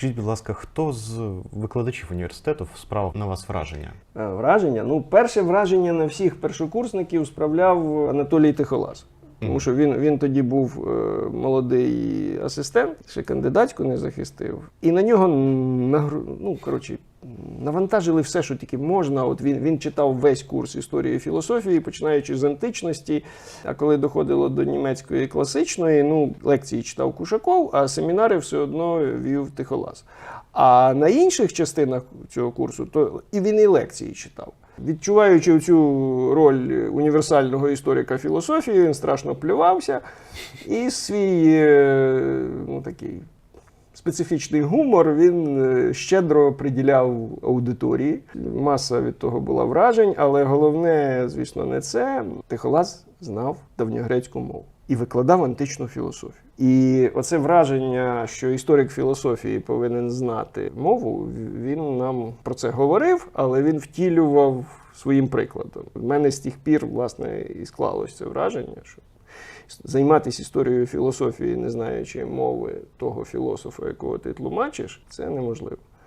Скажіть, будь ласка, хто з викладачів університету справив на вас враження? Е, Враження. Ну, перше враження на всіх першокурсників справляв Анатолій Тихолас. Тому що він, він тоді був е, молодий асистент, ще кандидатську не захистив. І на нього нагру... ну, коротше, навантажили все, що тільки можна. От він, він читав весь курс історії і філософії, починаючи з античності. А коли доходило до німецької класичної, ну, лекції читав Кушаков, а семінари все одно вів Тихолас. А на інших частинах цього курсу, то і він і лекції читав. Відчуваючи цю роль універсального історика філософії, він страшно плювався. І свій е, ну, такий специфічний гумор він е, щедро приділяв аудиторії. Маса від того була вражень, але головне, звісно, не це. Тихолаз знав давньогрецьку мову і викладав античну філософію. І оце враження, що історик філософії повинен знати мову, він нам про це говорив, але він втілював своїм прикладом. У мене з тих пір, власне, і склалось це враження, що займатися історією філософії, не знаючи мови того філософа, якого ти тлумачиш, це неможливо.